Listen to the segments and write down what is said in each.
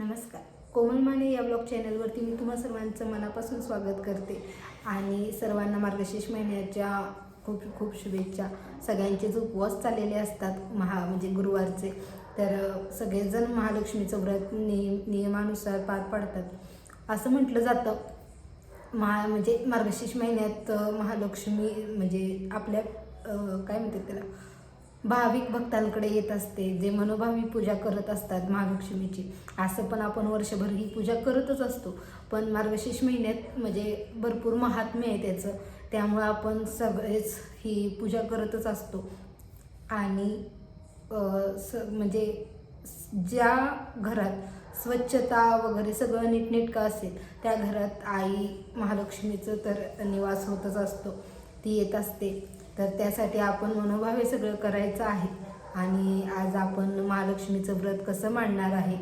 नमस्कार. कोमल माने या ब्लॉग चॅनलवरती मी तुम्हा सर्वांचं मनापासून स्वागत करते. आणि सर्वांना मार्गशीर्ष महिन्याच्या खूप खूप शुभेच्छा. सगळ्यांचेच उपवास चाललेले असतात महा म्हणजे गुरुवारचे तर सगळेजण महालक्ष्मीचं व्रत नियम नियमानुसार पार पाडतात. असं म्हटलं जातं महा म्हणजे मार्गशीर्ष महिन्यात महालक्ष्मी म्हणजे आपल्या काय म्हणतात त्याला? भाविक भक्तांकडे येत असते जे मनोभावी पूजा करत असतात महालक्ष्मीची. असं पण आपण वर्षभर ही पूजा करतच असतो. पण मार्गशीर्ष महिन्यात म्हणजे भरपूर महात्म्य आहे त्याचं. त्यामुळं आपण सगळेच ही पूजा करतच असतो. आणि स म्हणजे ज्या घरात स्वच्छता वगैरे सगळं नीटनेटकं असेल त्या घरात आई महालक्ष्मीचं तर निवास होतच असतो. ती येत असते. तर त्यासाठी आपण मनोभावे सगळं करायचं आहे. आणि आज आपण महालक्ष्मीचं व्रत कसं मांडणार आहे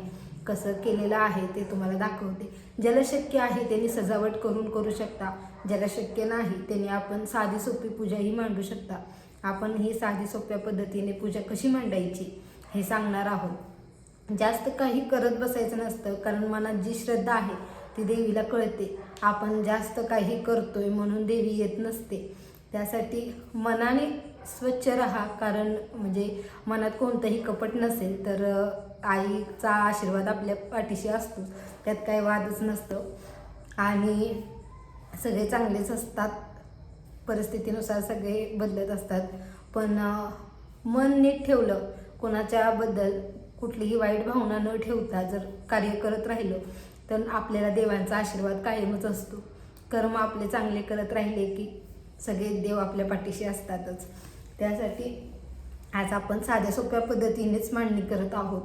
कसं केलेलं आहे ते तुम्हाला दाखवते. ज्याला शक्य आहे त्यांनी सजावट करून करू शकता. ज्याला शक्य नाही त्यांनी आपण साधी सोपी पूजाही मांडू शकता. आपण ही साधी सोप्या पद्धतीने पूजा कशी मांडायची हे सांगणार आहोत. जास्त काही करत बसायचं नसतं कारण मनात जी श्रद्धा आहे ती देवीला कळते. आपण जास्त काही करतोय म्हणून देवी येत नसते. त्यासाठी मनाने स्वच्छ राहा कारण म्हणजे मनात कोणतंही कपट नसेल तर आईचा आशीर्वाद आपल्या पाठीशी असतो. त्यात काही वादच नसतं. आणि सगळे चांगलेच असतात. परिस्थितीनुसार सगळे बदलत असतात. पण मन नीट ठेवलं कोणाच्याबद्दल कुठलीही वाईट भावना न ठेवता जर कार्य करत राहिलो तर आपल्याला देवांचा आशीर्वाद कायमच असतो. कर्म आपले चांगले करत राहिले की सगळे देव आपल्या पाठीशी असतातच. त्यासाठी आज आपण साध्या सोप्या पद्धतीनेच मांडणी करत आहोत.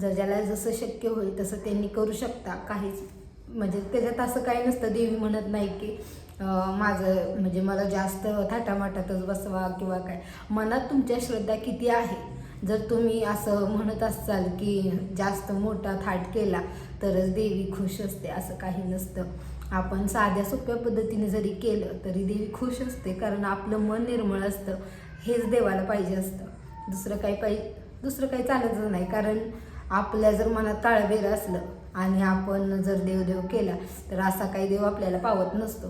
जर ज्याला जसं शक्य होईल तसं त्यांनी करू शकता. काहीच म्हणजे त्याच्यात असं काही नसतं. देवी म्हणत नाही की माझं म्हणजे मला जास्त थाटामाटातच बसवा किंवा काय. मनात तुमच्या श्रद्धा किती आहे? जर तुम्ही असं म्हणत असाल की जास्त मोठा थाट केला तरच देवी खुश असते असं काही नसतं. आपण साध्या सोप्या पद्धतीने जरी केलं तरी देवी खुश असते कारण आपलं मन निर्मळ असतं. हेच देवाला पाहिजे असतं. दुसरं काही पाहिजे दुसरं काही चालतच नाही कारण आपल्या जर मनात ताळबेर असलं आणि आपण जर देवदेव केला तर असा काही देव आपल्याला पावत नसतो.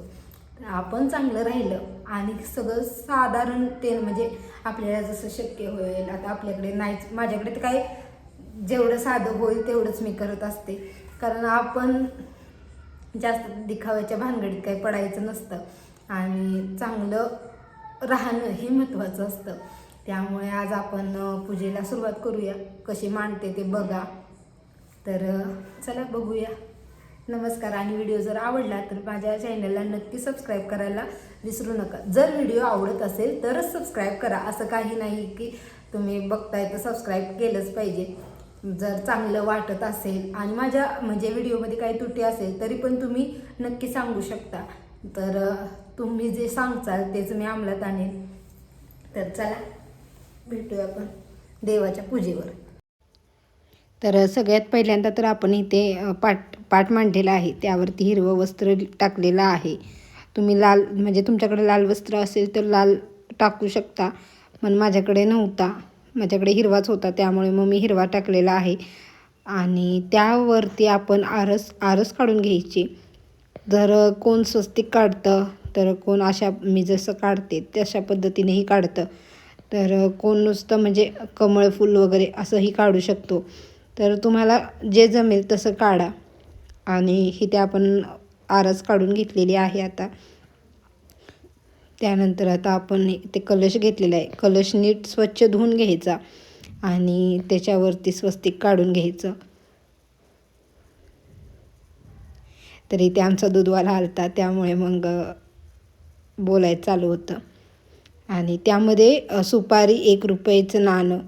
आपण चांगलं राहिलं आणि सगळं साधारण ते म्हणजे आपल्याला जसं शक्य होईल आता आपल्याकडे नाहीच माझ्याकडे तर काय जेवढं साधं होईल तेवढंच मी करत असते. कारण आपण जास्त दिखाव्याच्या भानगडीत काही पडायचं नसतं. आणि चांगलं राहणं हे महत्त्वाचं असतं. त्यामुळे आज आपण पूजेला सुरुवात करूया. कशी मांडते ते बघा. तर चला बघूया. नमस्कार. आणि व्हिडिओ जर आवडला तर माझ्या चॅनलला नक्की सबस्क्राईब करायला विसरू नका. जर व्हिडिओ आवडत असेल तरच सबस्क्राईब करा. असं काही नाही की तुम्ही बघताय तर सबस्क्राईब केलंच पाहिजे. जर चांगलं वाटत असेल आणि माझ्या म्हणजे व्हिडिओमध्ये काही त्रुटी असेल तरी पण तुम्ही नक्की सांगू शकता. तर तुम्ही जे सांगचाल तेच मी अंमलात आणेन. तर चला भेटूया आपण देवाच्या पूजेवर. तर सगळ्यात पहिल्यांदा तर आपण इथे पाट पाट मांडलेला आहे. त्यावरती हिरवं वस्त्र टाकलेलं आहे. तुम्ही लाल म्हणजे तुमच्याकडे लाल वस्त्र असेल तर लाल टाकू शकता पण माझ्याकडे नव्हता. माझ्याकडे हिरवाच होता त्यामुळे मग मी हिरवा टाकलेला आहे. आणि त्यावरती आपण आरस आरस काढून घ्यायची. जर कोण स्वस्तिक काढतं तर कोण अशा मी जसं काढते तशा पद्धतीनेही काढतं. तर कोण नुसतं म्हणजे कमळ फूल वगैरे असंही काढू शकतो. तर तुम्हाला जे जमेल तसं काढा. आणि इथे आपण आरस काढून घेतलेली आहे आता. त्यानंतर आता आपण ते कलश घेतलेला आहे. कलश नीट स्वच्छ धुवून घ्यायचा आणि त्याच्यावरती स्वस्तिक काढून घ्यायचं. तर इथे आमचा दुधवाला आलता त्यामुळे मग बोलायचं चालू होतं. आणि त्यामध्ये सुपारी एक रुपयाचं नाणं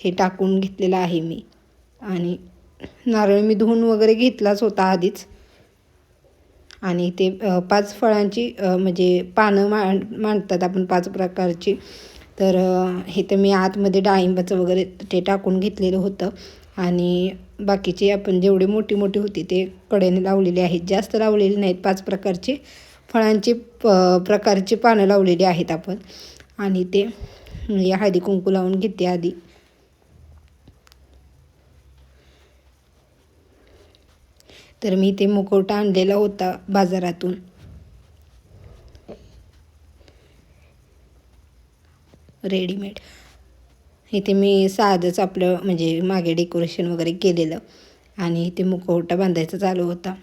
हे टाकून घेतलेलं आहे मी. आणि नारळ मी धुवून वगैरे घेतलाच होता आधीच. आणि ते पाच फळांची म्हणजे पानं मांड मांडतात आपण पाच प्रकारची. तर हे तर मी आतमध्ये डाळिंबाचं वगैरे ते टाकून घेतलेलं होतं. आणि बाकीचे आपण जेवढे मोठी मोठी होती ते कडेने लावलेले आहेत. जास्त लावलेले नाहीत पाच प्रकारचे फळांची प प्रकारची पानं लावलेली आहेत आपण. आणि ते या हळदी कुंकू लावून घेते आधी. तर मी ते मुखवटा आणलेला होता बाजारातून. रेडीमेड इथे मी साधंच आपलं म्हणजे मागे डेकोरेशन वगैरे केलेलं आणि इथे मुखवटा बांधायचा चालू होता.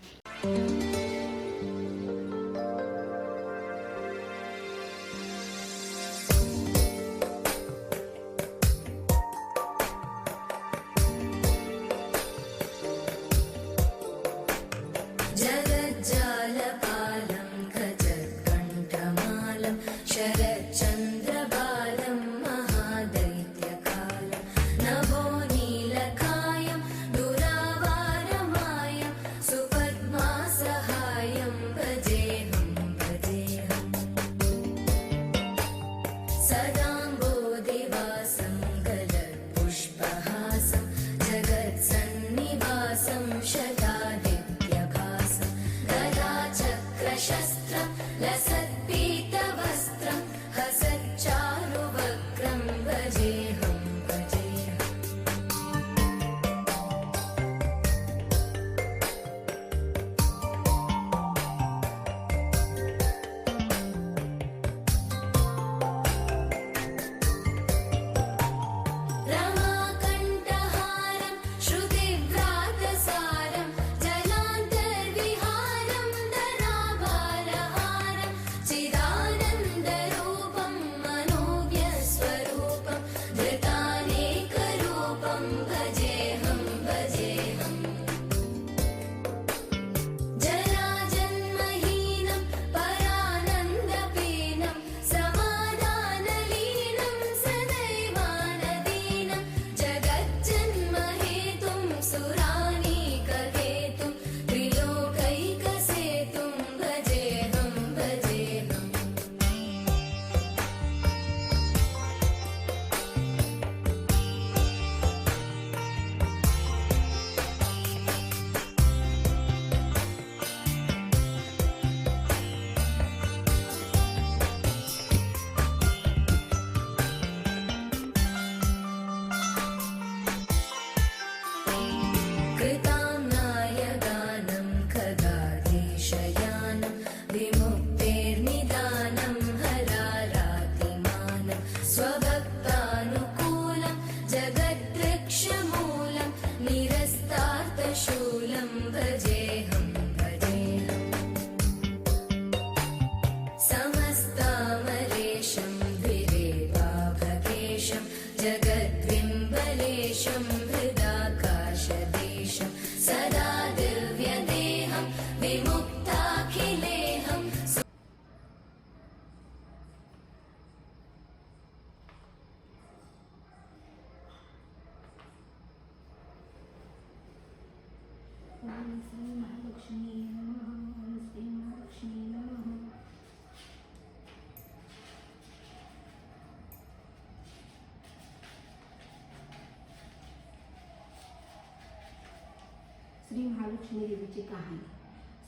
श्री महालक्ष्मी देवीची कहाणी.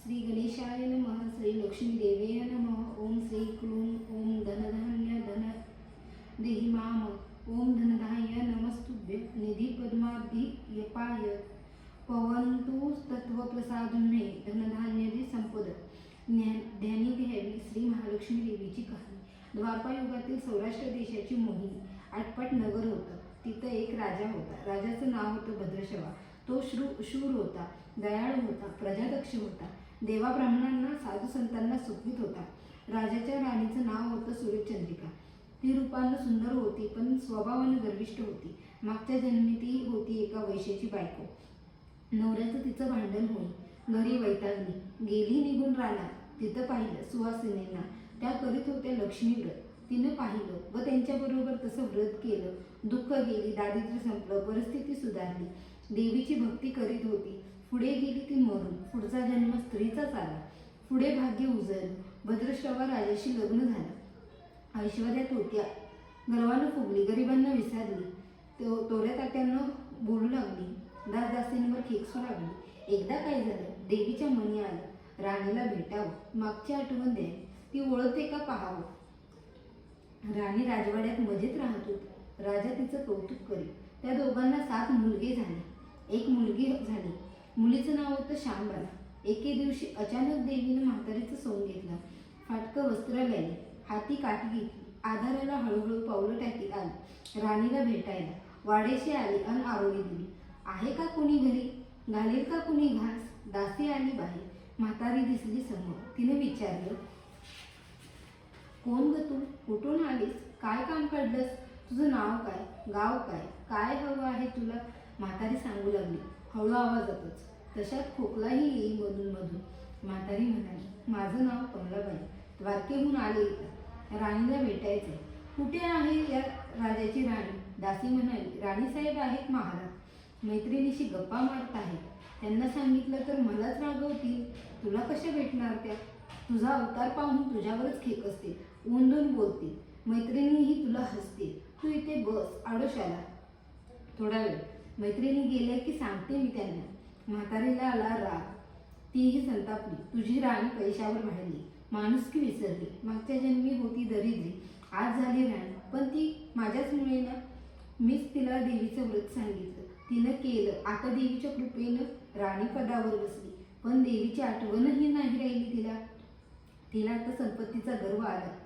श्री गणेशाय नमः श्री लक्ष्मी देवेय नमः ओम श्री क्लूम ओम धनधान्य धन देहिमाम ओम धनधाय नमस्तुभ्य निधी पद्माब्धी यपाय पवंतु तत्वप्रसादुने धनधान्यादी संपद। ज्ञान ध्यानी घ्यावी श्री महालक्ष्मी देवीची कहाणी. द्वापायुगातील सौराष्ट्र देशाची मोहिनी आटपाट नगर होतं. तिथं एक राजा होता. राजाचं नाव होतं भद्रशवा. तो श्रू शूर होता दयाळू होता प्रजादक्ष होता. देवा ब्राह्मणांना साधू संतांना सुखवीत होता. राजाच्या राणीचं नाव होतं सूर्यचंद्रिका. ती रूपानं सुंदर होती पण स्वभावानं गर्विष्ठ होती. मागच्या जन्मी ती होती एका वैशेची बायको. नवऱ्याचं तिचं भांडण होई. घरी वैतागली. गेली निघून रानात. तिथं पाहिलं सुवासिनींना त्या करीत होत्या लक्ष्मी व्रत. तिनं पाहिलं व त्यांच्याबरोबर तसं व्रत केलं. दुःख गेली दारिद्र्य संपलं परिस्थिती सुधारली. देवीची भक्ती करीत होती. पुढे गेली ती मरून. पुढचा जन्म स्त्रीचाच आला. पुढे भाग्य उजळलं. भद्रश्रवा राजाशी लग्न झालं. ऐश्वर्यात होत्या. गर्वानं फुगली. गरिबांना विसरली. तो तोऱ्या तात्यांना बोलू लागली. दासदासींवर खेकसू लागली एकदा काय झालं? देवीच्या मनी आलं राणीला भेटावं. मागची आठवण द्या. ती ओळखते का पाहावं? राणी राजवाड्यात मजेत राहत होती. राजा तिचं कौतुक करी त्या दोघांना सात मुलगे झाले. एक मुलगी झाली. मुलीचं नाव होतं श्यामबाला एके दिवशी अचानक देवीनं म्हातारीचं सोंग घेतलं. फाटकं वस्त्र लायले हाती काठी आधाराला हळूहळू पावलं टाकी आली. राणीला भेटायला. वाडेशी आली अन आरोळी दिली. आहे का कुणी घरी? घालेल का कुणी घास? दासी आली बाहेर. म्हातारी दिसली समोर. तिने विचारलं कोण ग तू? कुठून आलीस? काय काम काढलंस? तुझं नाव काय? गाव काय? काय हवं आहे तुला? म्हातारी सांगू लागली. हळू आवाजातच तशात खोकलाही येईल मधून मधून. म्हातारी म्हणाली माझं नाव कमलाबाई. द्वारकेहून आले इथं. राणीला भेटायचे कुठे आहे या राजाची राणी? दासी म्हणाली राणीसाहेब आहेत महाराज. मैत्रिणीशी गप्पा मारत आहेत. त्यांना सांगितलं तर मलाच रागवतील. तुला कशा भेटणार त्या? तुझा अवतार पाहून तुझ्यावरच खेक असते ओंदून बोलते मैत्रिणीही तुला हसते तू इथे बस आडोशाला. थोडा वेळ. मैत्रिणी गेल्या की सांगते मी त्यांना म्हातारीला आला राग. तीही संतापली. तुझी राणी पैशावर वाढली. माणुसकी विसरली. मागच्या जन्मी होती दरिद्री. आज झाली राणी. पण ती माझ्याचमुळे ना? मीच तिला देवीचं व्रत सांगितलं. तिनं केलं. आता देवीच्या कृपेनं राणी पदावर बसली. पण देवीची आठवणही नाही राहिली तिला. तिला आता संपत्तीचा गर्व आला.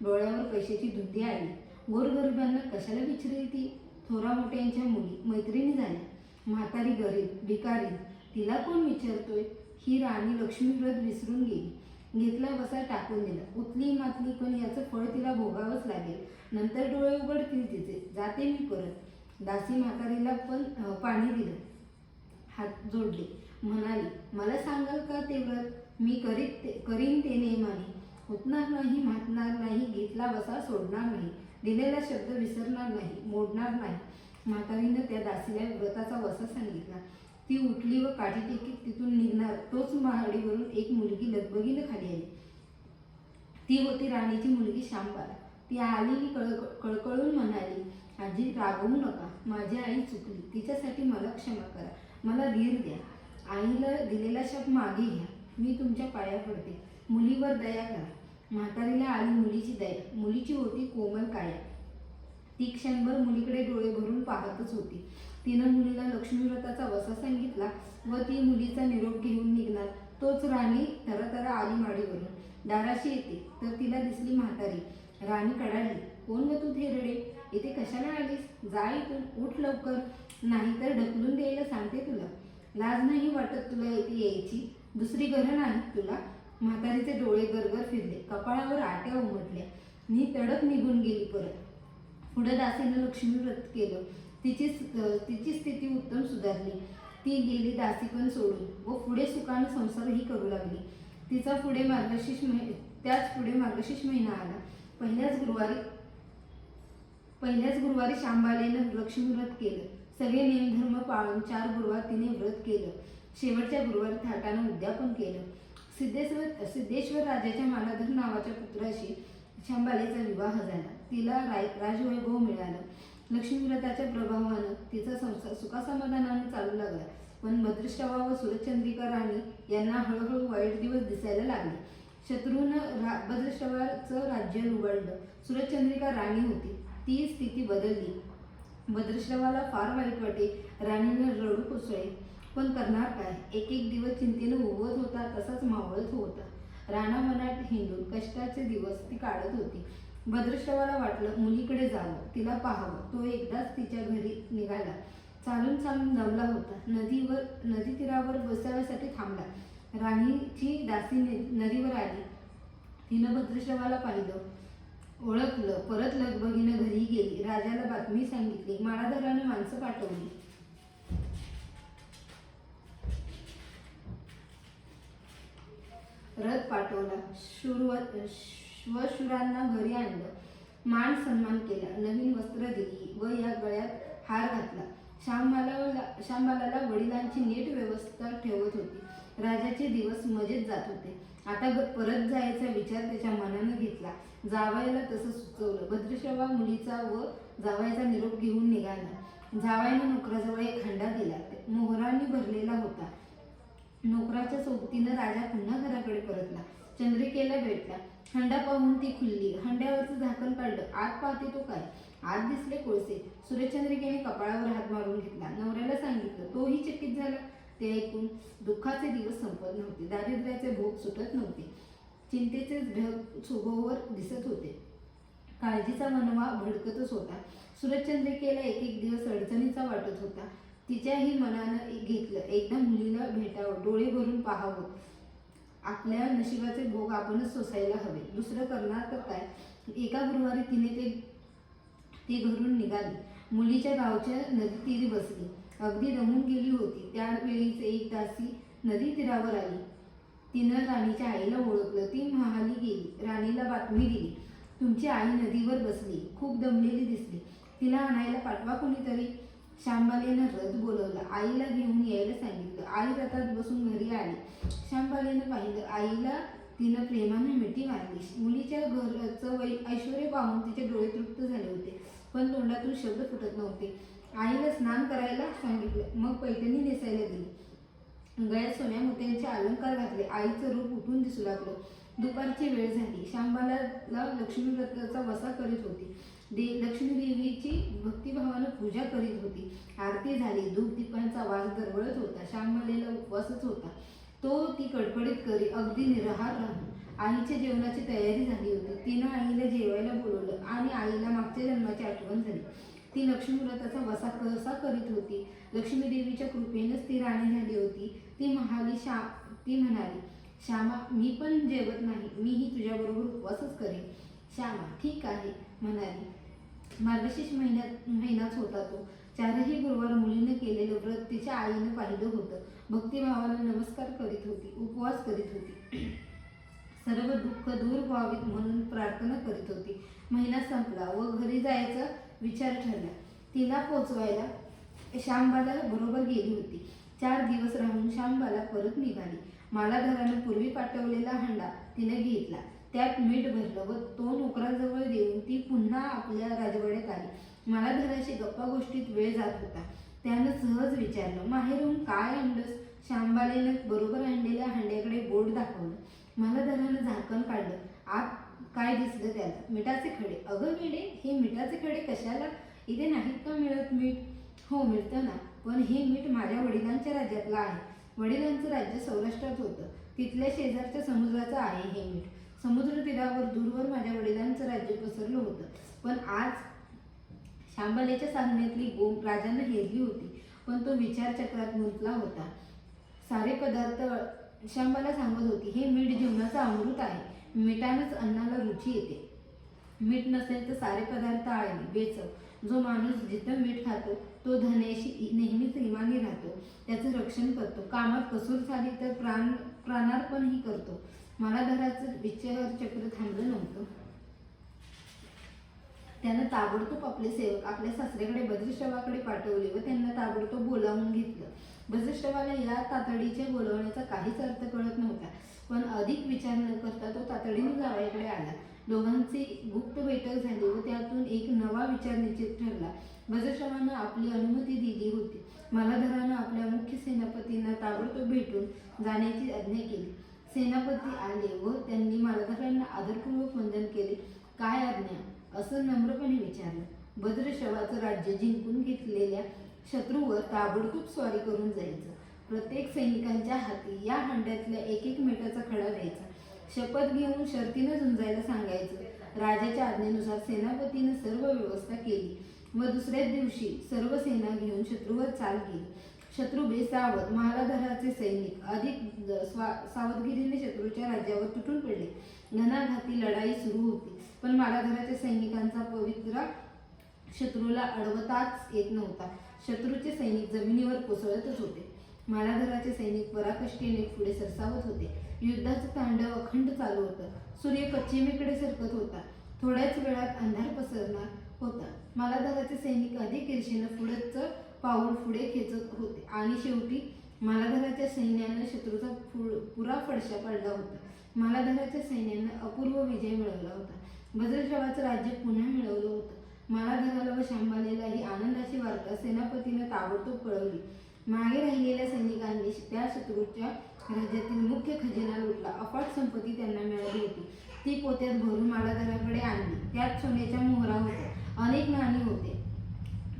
डोळ्यावर पैशाची धुंदी आली. गोरगरिबांना कशाला विचारली ती थोरा मोठ्यांच्या मुली मैत्रिणी झाल्या. म्हातारी गरीब भिकारी तिला कोण विचारतोय? ही राणी लक्ष्मीव्रत विसरून गेली. घेतला बसा टाकून दिला. उतली मातली पण याचं फळ तिला भोगावंच लागेल. नंतर डोळे उघडतील तिचे. जाते मी परत. दासी म्हातारीला पण पाणी दिलं. हात जोडले. म्हणाली मला सांगाल का ते व्रत? मी करीत ते करीन ते नेमाने. होतणार नाही म्हातणार नाही घेतला बसा सोडणार नाही. दिलेला शब्द विसरणार नाही मोडणार नाही. म्हातारीनं त्या दासीला व्रताचा वसा सांगितला. ती उठली व काठी टेकी तिथून निघणार. तोच महाडीवरून एक मुलगी लगबगीनं खाली आली. ती होती राणीची मुलगी शांबाला ती आली की कळ कळकळून म्हणाली आजी रागवू नका. माझी आई चुकली. तिच्यासाठी मला क्षमा करा. मला धीर द्या. आईला दिलेला शब्द मागे घ्या. मी तुमच्या पाया पडते. मुलीवर दया करा. म्हातारीला आली मुलीची दया मुलीची होती कोमल काया ती क्षणभर मुलीकडे डोळे भरून पाहतच होती. तिनं मुलीला लक्ष्मीव्रताचा वसा सांगितला व ती मुलीचा निरोप घेऊन निघणार. तोच राणी तरातरा आली माडीवरून. दाराशी येते. तर तिला दिसली म्हातारी. राणी कडाडली. कोण ग तू धेरडे इथे कशाला आलीस? जा इथून. उठ लवकर. नाहीतर ढकलून द्यायला सांगते तुला. लाज नाही वाटत तुला इथे यायची. दुसरी घरं नाहीत तुला. म्हातारीचे डोळे गरगर फिरले. कपाळावर आट्या उमटल्या. नी तडक निघून गेली परत. पुढे दासीनं लक्ष्मी व्रत केलं. तिची तिची स्थिती उत्तम सुधारली. ती गेली दासीपण सोडून व पुढे सुखानं संसारही करू लागली. तिचा पुढे मार्गशीर्ष महि त्याच पुढे मार्गशीर्ष महिना आला. पहिल्याच गुरुवारी पहिल्याच गुरुवारी शांबालेनं लक्ष्मी व्रत केलं. सगळे नियमधर्म पाळून चार गुरुवार तिने व्रत केलं. शेवटच्या गुरुवारी थाटानं उद्यापन केलं. सिद्धेश्वर सिद्धेश्वर राजाच्या मालाधर नावाच्या पुत्राशी शांबालेचा विवाह झाला. तिला राय राजवैभव मिळालं. लक्ष्मीव्रताच्या प्रभावानं तिचा संसार सुखासमाधानाने चालू लागला. पण भद्रश्रवा व सुरचंद्रिका राणी यांना हळूहळू वाईट दिवस दिसायला लागले. शत्रूनं रा भद्रश्रवाचं राज्य लुबाडलं. सुरचंद्रिका राणी होती. ती स्थिती बदलली. भद्रश्रवाला फार वाईट वाटे. राणीनं रडू कोसळे पण करणार काय? एक एक दिवस चिंतेनं उभत होता तसाच मावळत होता. राणा मनात हिंदू कष्टाचे दिवस ती काढत होती. भद्रश्रवाला वाटलं मुलीकडे जावं तिला पाहावं. तो एकदाच तिच्या घरी निघाला. चालून चालून दमला होता. नदीवर नदी तीरावर बसाव्यासाठी थांबला. राणीची दासी नदीवर आली. तिनं भद्रश्रवाला पाहिलं ओळखलं. परत लगबगीनं घरी गेली. राजाला बातमी सांगितली. माळाधराने माणसं पाठवली. रथ पाठवला. शूर श्वशुरांना घरी आणलं. मान सन्मान केला. नवीन वस्त्र दिली व या गळ्यात हार घातला. श्यामबाला श्यामबालाला वडिलांची नीट व्यवस्था ठेवत होती. राजाचे दिवस मजेत जात होते. आता परत जायचा विचार त्याच्या मनानं घेतला. जावायला तसं सुचवलं. भद्रशवा मुलीचा व जावायचा निरोप घेऊन निघाला. जावायनं नोकराजवळ एक खंडा दिला. मोहरांनी भरलेला होता. नोकराच्या सोबतीनं राजा पुन्हा घराकडे परतला. चंद्रिकेला भेटला. हंडा पाहून ती खुलली. हंड्यावरचं झाकण काढलं. आत पाहते तो काय? आत दिसले कोळसे. सूर्यचंद्रिकेने कपाळावर हात मारून घेतला. नवऱ्याला सांगितलं तोही चकित झाला. ते ऐकून दुःखाचे दिवस संपत नव्हते. दारिद्र्याचे भोग सुटत नव्हते. चिंतेचे ढग सुभोवर दिसत होते. काळजीचा मनवा भडकतच होता. सुरजचंद्रिकेला एक एक दिवस अडचणीचा वाटत होता. तिच्याही मनानं घेतलं. एकदा मुलीला भेटावं डोळे भरून पाहावं. आपल्या नशिबाचे भोग आपणच सोसायला हवे. दुसरं करणार तर काय? एका गुरुवारी तिने ते ती घरून निघाली. मुलीच्या गावच्या नदी तीरी बसली. अगदी रमून गेली होती. त्यावेळीच एक दासी नदी तीरावर आली. तिनं राणीच्या आईला ओळखलं. ती महाली गेली. राणीला बातमी दिली. तुमची आई नदीवर बसली. खूप दमलेली दिसली. तिला आणायला पाठवा कोणीतरी. श्यामबालेनं रथ बोलवलं. आईला घेऊन यायला सांगितलं. आई रथात बसून घरी आली. श्यामबालेनं पाहिलं आईला तिनं प्रेमाने मिठी मारली. मुलीच्या घरचं वै ऐश्वर पाहून तिचे डोळे तृप्त झाले होते पण तोंडातून शब्द फुटत नव्हते. आईला स्नान करायला सांगितलं. मग पैठणी नेसायला दिली गळ्यात सोन्या मोत्यांचे अलंकार घातले. आईचं रूप उठून दिसू लागलं. दुपारची वेळ झाली. श्यामबालाला लक्ष्मी व्रताचा वसा करीत होती. दे लक्ष्मी देवीची भक्तिभावानं पूजा करीत होती. आरती झाली. धूप दीपांचा वास दरवळत होता. शांबालेला उपवासच होता. तो ती कडकडीत करी अगदी निराहार राहून आईच्या जेवणाची तयारी झाली होती. तिनं आईला जेवायला बोलवलं आणि आईला मागच्या जन्माची आठवण झाली. ती लक्ष्मी व्रताचा वसा कसा करीत होती? लक्ष्मी देवीच्या कृपेनंच ती राणी झाली होती. ती म्हणाली शा ती म्हणाली श्यामा मी पण जेवत नाही. मीही तुझ्याबरोबर उपवासच करेन. श्यामा ठीक आहे म्हणाली. मार्गशीर्ष महिन्यात महिनाच होता तो. चारही गुरुवार मुलीनं केलेलं व्रत तिच्या आईनं पाहिलं होतं. भक्तिभावाला नमस्कार करीत होती उपवास करीत होती. सर्व दुःख दूर व्हावीत म्हणून प्रार्थना करीत होती. महिना संपला व घरी जायचा विचार ठरला. तिला पोचवायला श्यामबाला बरोबर गेली होती. चार दिवस राहून श्यामबाला परत निघाली. मालाधरानं पूर्वी पाठवलेला हंडा तिने घेतला. त्यात मीठ भरलं व तो नोकराजवळ देऊन ती पुन्हा आपल्या राजवाड्यात आली. मला घराशी गप्पा गोष्टीत वेळ जात होता. त्यानं सहज विचारलं माहेरून काय आणलंस? श्यामबालेनं बरोबर आणलेल्या हंड्याकडे बोट दाखवलं. मला धरानं झाकण काढलं आत काय दिसलं त्याला? मिठाचे खडे. अगं वेडे हे मिठाचे खडे कशाला? इथे नाहीत का मिळत मीठ? हो मिळतं ना. पण हे मीठ माझ्या वडिलांच्या राज्यातलं आहे. वडिलांचं राज्य सौराष्ट्रात होतं. तिथल्या शेजारच्या समुद्राचं आहे हे मीठ. समुद्र तीरावर दूरवर माझ्या वडिलांचं राज्य पसरलं होतं. पण आज शांबलेच्या सांगण्यातली गोम राजानं हेरली होती. पण तो विचारचक्रात गुंतला होता. सारे पदार्थ शांबाला सांगत होती हे मीठ जीवनाचं अमृत आहे. मिठानंच अन्नाला रुची येते. मीठ नसेल तर सारे पदार्थ आळणे बेचव. जो माणूस जिथं मीठ खातो तो धन्याशी नेहमीच इमानी राहतो. त्याचं रक्षण करतो. कामात कसूर झाली तर प्राण प्राणार्पणही करतो. मला घराचं चक्र थांबलं नव्हतं. त्यानं ताबडतोब आपले सेवक आपल्या सासऱ्याकडे बद्रिश्रवाकडे पाठवले व त्यांना ताबडतोब बोलावून घेतलं. बद्रिश्रवाला या तातडीच्या बोलवण्याचा काहीच अर्थ कळत नव्हता पण अधिक विचार न करता तो तातडीने जावयाकडे आला. दोघांची गुप्त बैठक झाली व त्यातून एक नवा विचार निश्चित ठरला. बजश्रवानं आपली अनुमती दिली होती. मालाधरानं आपल्या मुख्य सेनापतींना ताबडतोब भेटून जाण्याची आज्ञा केली. सेनापती आले व त्यांनी मालाधरांना आदरपूर्वक वंदन केले. काय आज्ञा? असं नम्रपणे विचारलं. भद्रशवाचं राज्य जिंकून घेतलेल्या शत्रूवर ताबडतोब स्वारी करून जायचं. प्रत्येक सैनिकांच्या हाती या हंड्यातल्या एक एक मिठाचा खडा द्यायचा. शपथ घेऊन शर्तीनं झुंजायला सांगायचं. राजाच्या आज्ञेनुसार सेनापतीनं सर्व व्यवस्था केली व दुसऱ्याच दिवशी सर्व सेना घेऊन शत्रूवर चाल केली. शत्रू बेसावत महाराधराचे सैनिक अधिक स्वा सावधगिरीने शत्रूच्या राज्यावर तुटून पडले. घनाघाती लढाई सुरू होती पण मालाधराच्या सैनिकांचा पवित्रा शत्रूला अडवताच येत नव्हता. शत्रूचे सैनिक जमिनीवर कोसळतच होते. मालाधराचे सैनिक पराकष्टीने पुढे सरसावत होते. युद्धाचं तांडव अखंड चालू होतं. सूर्य पश्चिमेकडे सरकत होता. थोड्याच वेळात अंधार पसरणार होता. मालाधराचे सैनिक अधिक ईर्षेनं पुढेच पाऊल पुढे खेचत होते. आणि शेवटी मालाधराच्या सैन्यानं शत्रूचा पुरा फडशा पडला होता. मालाधराच्या सैन्यानं अपूर्व विजय मिळवला होता. भद्रश्रवाचं राज्य पुन्हा मिळवलं होतं. मालाधराला व शांबालेला ही आनंदाची वार्ता सेनापतीनं ताबडतोब कळवली. मागे राहिलेल्या सैनिकांनी त्या शत्रूच्या राज्यातील मुख्य खजिना लुटला. अफाट संपत्ती त्यांना मिळाली होती. ती पोत्यात भरून मालाधराकडे आणली. त्यात सोन्याच्या मोहरा होत्या. अनेक नाणी होते.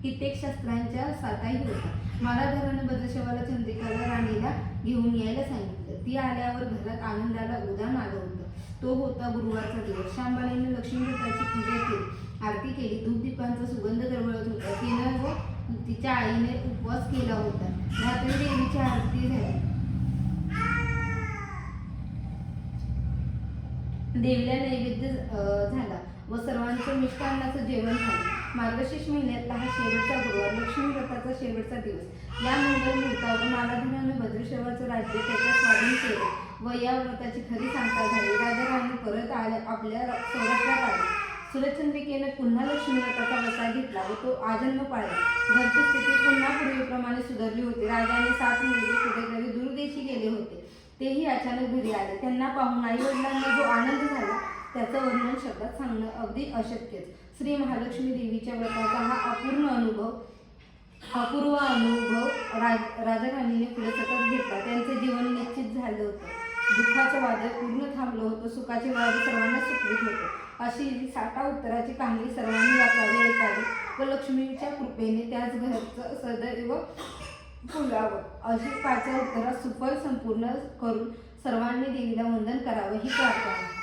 कित्येक शस्त्रांच्या साठाही होता मालाधरानं भद्रशवाला चंद्रिकाला राणीला घेऊन यायला सांगितलं. ती आल्यावर घरात आनंदाला उदान आलं होतं. तो होता गुरुवारचा दिवस. श्यामबाईने लक्ष्मीव्रताची पूजा केली. आरती केली. धूपदीपांचा सुगंध दरवळत होता. तिनं व तिच्या आईने उपवास केला होता. रात्री देवीची आरती झाली. देवीला नैवेद्य झाला व सर्वांचं मिष्टांनाचं जेवण झालं. मार्गशीर्ष महिन्यातला हा शेवटचा गुरुवार लक्ष्मी व्रताचा शेवटचा दिवस. या मंगल मुहूर्तावर मालाधनानं भद्रशवाचं राज्य त्याच्या स्वाधीन केले. व या व्रताची खरी सांगता झाली. राजा राणी परत आल्या आपल्या सौराष्ट्रात आले. सुरचंद्रिकेनं पुन्हा लक्ष्मी व्रताचा वसा घेतला व तो आजन्म पाळला. घरची स्थिती पुन्हा पूर्वीप्रमाणे सुधारली होती. राजाने सात मुलगे कुठेतरी दूरदेशी गेले होते. तेही अचानक घरी आले. त्यांना पाहून आई वडिलांना जो आनंद झाला त्याचं वर्णन शब्दात सांगणं अगदी अशक्यच. श्री महालक्ष्मी देवीच्या व्रताचा हा अपूर्ण अनुभव अपूर्व अनुभव राज राजा राणीने पुढे सतत घेतला. त्यांचे जीवन निश्चित झालं होतं. दुःखाचं वादळ पूर्ण थांबलं होतं. सुखाचे वादळ सर्वांना सुखरूप होतं. अशी साठा उत्तराची कहाणी सर्वांनी वाचावी ऐकावी. व लक्ष्मीच्या कृपेने त्याच घरचं सदैव फुलावं. अशी पाचव्या उत्तरात सुफल संपूर्ण करून सर्वांनी देवीला वंदन करावं ही प्रार्थना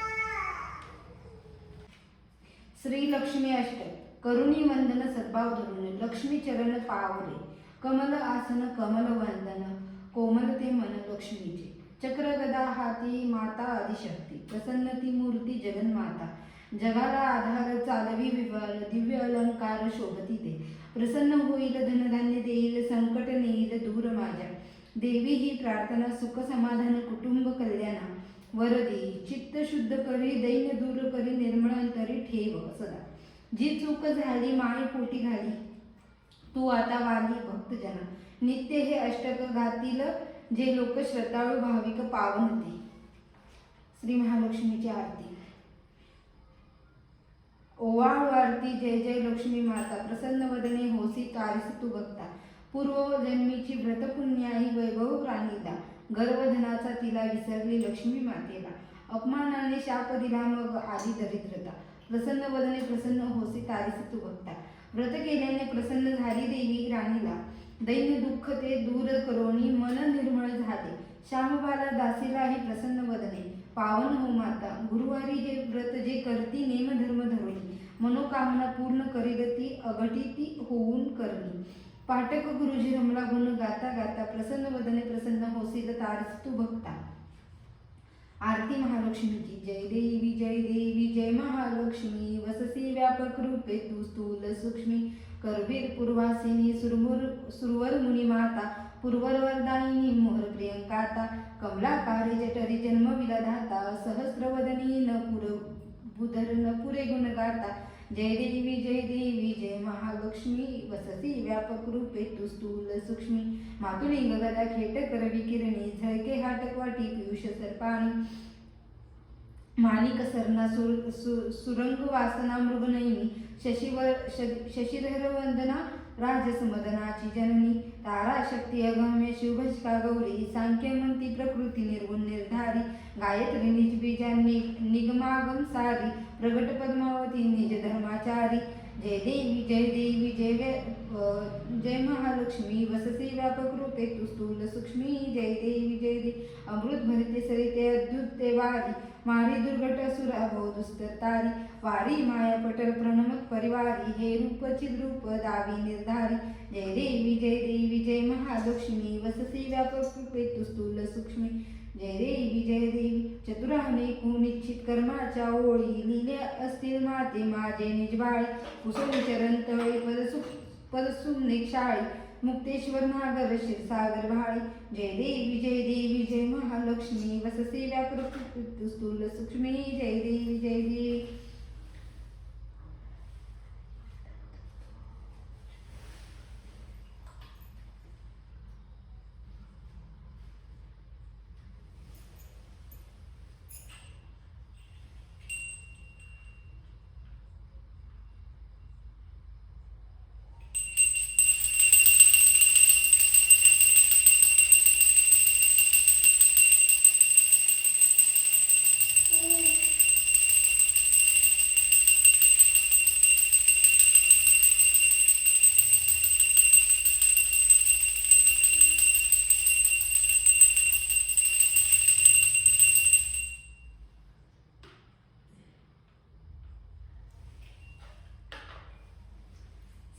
श्री लक्ष्मी अष्टक करुणी वंदन सद्भाव धरून लक्ष्मी चरण पावले कमल आसन कमल वंदन कोमलते मन लक्ष्मीचे चक्र गदा हाती माता आदिशक्ती प्रसन्न ती मूर्ती जगन्माता जगाला आधार चालवी विवार दिव्य अलंकार शोभती ते प्रसन्न होईल धनधान्य देईल संकट नेईल दूर माझ्या देवी ही प्रार्थना सुख समाधान कुटुंब कल्याणा वरदी चित्त शुद्ध करी दैन दूर करी निर्मळांतरी ठेव सदा जी चूक झाली माळी पोटी घाली तू आता वाली भक्तजना नित्य हे अष्टक घातील जे लोक श्रद्धाळू भाविक पावन दे. श्री महालक्ष्मीची आरती. ओवाळू आरती जय जय लक्ष्मी माता. प्रसन्न वदने होसी कारिस तू भक्ता पूर्व जन्मीची व्रतपुण्याई वैभव प्राणीदा गर्भधनाचा तिला विसरली लक्ष्मी मातेला. अपमानाने शाप दिला मग आली दरिद्रता. प्रसन्न वदने प्रसन्न होसे तारीस तू बघता. व्रत केल्याने प्रसन्न झाली देवी राणीला. दैन्य दुःख ते दूर करोनी मन निर्मळ झाले. श्यामबाला दासीला हे प्रसन्न वदने. पावन हो माता गुरुवारी हे व्रत जे करती नेमधर्म धरली मनोकामना पूर्ण करील ती अघटिती होऊन करणी. पाठक गुरुजी रमला गुण गाता गाता प्रसन्न वदने प्रसन्न होसील तारस तू भक्ता आरती महालक्ष्मीची जय देवी जय देवी जय महालक्ष्मी. वससी व्यापक रूपे तू स्थूल सूक्ष्मी. करवीर पूर्वासिनी सुरमुर सुरवर मुनी माता. पूर्वर वरदायिनी मोहर प्रियंकाता. कमलाकारी जठरी जन्म विलधाता. सहस्रवदनी न पुर बुधर न पुरे गुण गाता. जय देवी जय देवी जय महालक्ष्मी वसती व्यापक रूपे तू स्थूल सूक्ष्मी। मातुली गदा खेट कर किरणी झळके हाटकवाटी पियुष सर्पाणी। माणिक सरना सुर सु- सुरंग वासना मृगनयनी। शशिवर श- शशिधर वंदना राजसमदनाची जननी तारा शक्ती अगम्य शुभष्का गौरी सांख्यमंती प्रकृती निर्गुण निर्धारी गायत्री निज निगमागम सारी प्रगट पद्मावती निज धर्माचारी जय देवी जय देवी जय जय महालक्ष्मी वससी व्यापक रूपे तू स्थूल सूक्ष्मी जय देवी जय देवी अमृत भरते सरिते अद्भुत ते वारी मारी दुर्घट असुरा भो तारी वारी माया पटल प्रणमत परिवारी हे रूप रूप दावी निर्धारी जय देवी जय देवी जय महालक्ष्मी वससी व्यापक रूपे तू स्थूल सूक्ष्मी जय देवी जय देवी चतुराने कुनिश्चित कर्माच्या ओळी लिहिल्या असतील माते माझे निजबाळी कुसुम चरण तळे पदसु पदसुमने शाळी मुक्तेश्वर नागर क्षीरसागर भाळी. जय देवी जय देवी जय महालक्ष्मी वससेव्या व्यापृत स्थूल सूक्ष्मी जय देवी जय देवी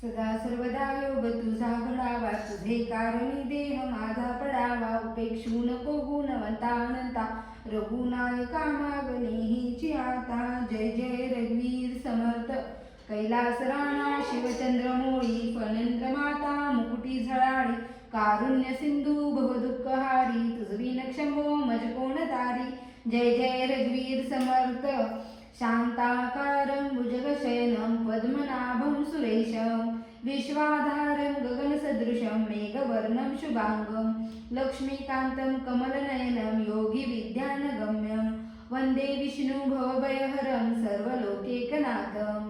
सदा सर्वदा योग तुझा घडावा तुझे कारणी देह माझा पडावा. उपेक्षू नको गुणवंता अनंता रघुनायका मागणे आता. जय जय रघुवीर समर्थ कैलास राणा शिवचंद्र मोळी फणेंद्र माता मुकुटी झळाळी कारुण्य सिंधू भवदुःखहारी तुझवी नक्षमो मज कोण तारी. जय जय रघुवीर समर्थ शान्ताकारं भुजगशयनं पद्मनाभं सुरेशम् विश्वाधारं गगनसदृशं मेघवर्णं शुभाङ्गं लक्ष्मीकान्तं कमलनयनं योगिविद्यानगम्यं वन्दे विष्णुभवभयहरं सर्वलोकेकनाथं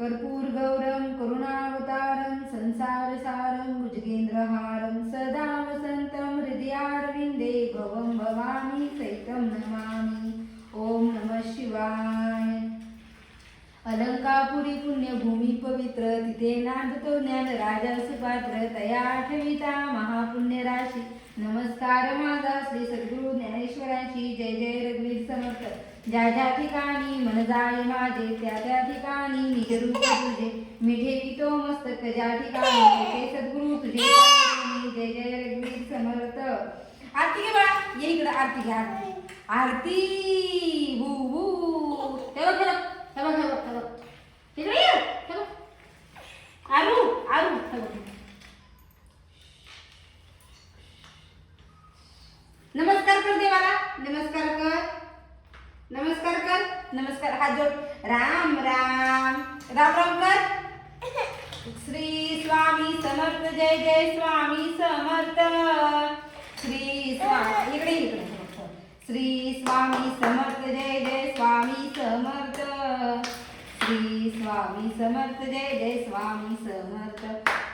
कर्पूरगौरं करुणावतारं संसारसारं भुजगेन्द्रहारं सदा वसन्तं हृदयारविन्दे भवं भवामि सैतं नमामि। ॐ नमः शिवाय। अलंकापुरी पुण्यभूमी पवित्र तिथे नांदतो ज्ञान राजा सुपात्र तया आठविता महापुण्य राशी नमस्कार माझा श्री सद्गुरु ज्ञानेश्वरांशी जय जय रघुवीर समर्थ. ज्या ज्या ठिकाणी मन जाय माझे त्या त्या ठिकाणी निज रूप तुझे? मिठे पितो मस्तक ज्या ठिकाणी ते सद्गुरु तुझे जय जय रघुवीर समर्थ. आरती घे बाळा ये इकडं आरती घ्या. आरती हू हू. हे बघ हे बघ हे बघ हे बघ. तिकडे ये. हे बघ. आरू आरू. हे बघ. नमस्कार कर देवाला. नमस्कार कर. नमस्कार कर. नमस्कार. हात जोड राम राम. राम राम कर. श्री स्वामी समर्थ. जय जय स्वामी समर्थ. श्री स्वामी इकडे इकडे. श्री स्वामी समर्थ. जय जय स्वामी समर्थ. श्री स्वामी समर्थ जय जय स्वामी समर्थ.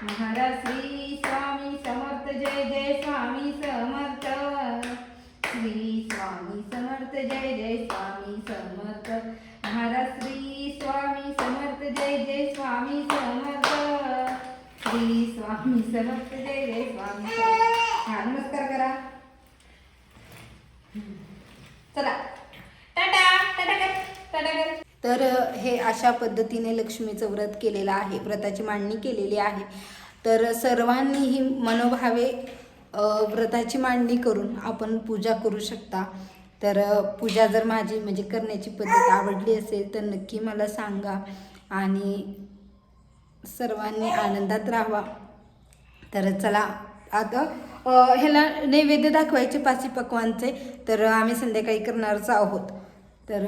महाराज श्री स्वामी समर्थ जय जय स्वामी समर्थ. श्री स्वामी समर्थ जय जय स्वामी समर्थ. महाराज श्री स्वामी समर्थ जय जय स्वामी समर्थ. श्री स्वामी समर्थ जय जय स्वामी समर्थ. हा नमस्कार करा. चला. टाटा टाटा कर टाटा कर. तर हे अशा पद्धतीने लक्ष्मीचं व्रत केलेलं आहे. व्रताची मांडणी केलेली आहे. तर सर्वांनीही मनोभावे व्रताची मांडणी करून आपण पूजा करू शकता. तर पूजा जर माझी म्हणजे करण्याची पद्धत आवडली असेल तर नक्की मला सांगा आणि सर्वांनी आनंदात राहावा. तर चला आता ह्याला नैवेद्य दाखवायचे पाची पकवानचे तर आम्ही संध्याकाळी करणारच आहोत. तर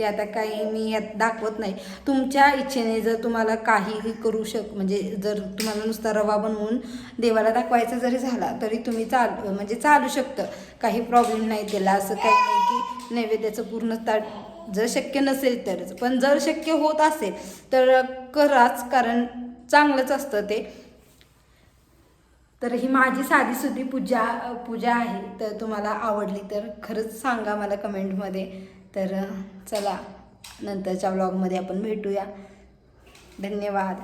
ते आता काही मी यात दाखवत नाही. तुमच्या इच्छेने जर तुम्हाला काहीही करू शक म्हणजे जर तुम्हाला नुसता रवा बनवून देवाला दाखवायचा जरी झाला तरी तुम्ही चाल म्हणजे चालू शकतं. काही प्रॉब्लेम नाही त्याला असं काही नाही की नैवेद्याचं पूर्ण ताट जर शक्य नसेल तरच पण जर शक्य होत असेल तर कराच कारण चांगलंच असतं ते. तर ही माझी साधीसुधी पूजा पूजा आहे. तर तुम्हाला आवडली तर खरंच सांगा मला कमेंटमध्ये. तर चला नंतरच्या व्लॉगमध्ये आपण भेटूया. धन्यवाद.